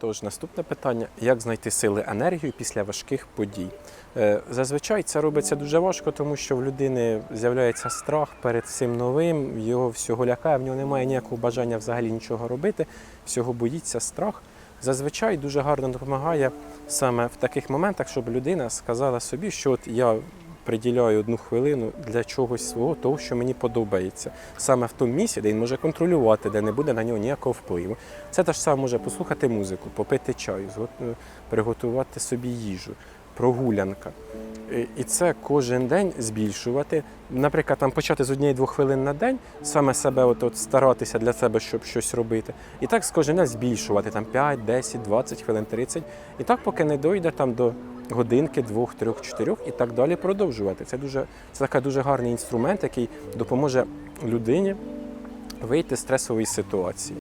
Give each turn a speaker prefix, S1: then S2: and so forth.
S1: Тож наступне питання: як знайти сили енергію після важких подій? Е, Зазвичай це робиться дуже важко, тому що в людини з'являється страх перед цим новим, його всього лякає, в нього немає ніякого бажання взагалі нічого робити, всього боїться страх. Зазвичай дуже гарно допомагає саме в таких моментах, щоб людина сказала собі, що от я приділяю одну хвилину для чогось свого, того, що мені подобається. Саме в тому місці, де він може контролювати, де не буде на нього ніякого впливу. Це те ж саме може послухати музику, попити чаю, приготувати собі їжу, прогулянка. І- це кожен день збільшувати. Наприклад, там почати з однієї-двох хвилин на день, саме себе от старатися для себе, щоб щось робити. І так з кожен день збільшувати там 5, 10, 20 хвилин, 30. І так, поки не дойде там до годинки, двох, трьох, чотирьох і так далі продовжувати. Це дуже це така дуже гарний інструмент, який допоможе людині вийти з стресової ситуації.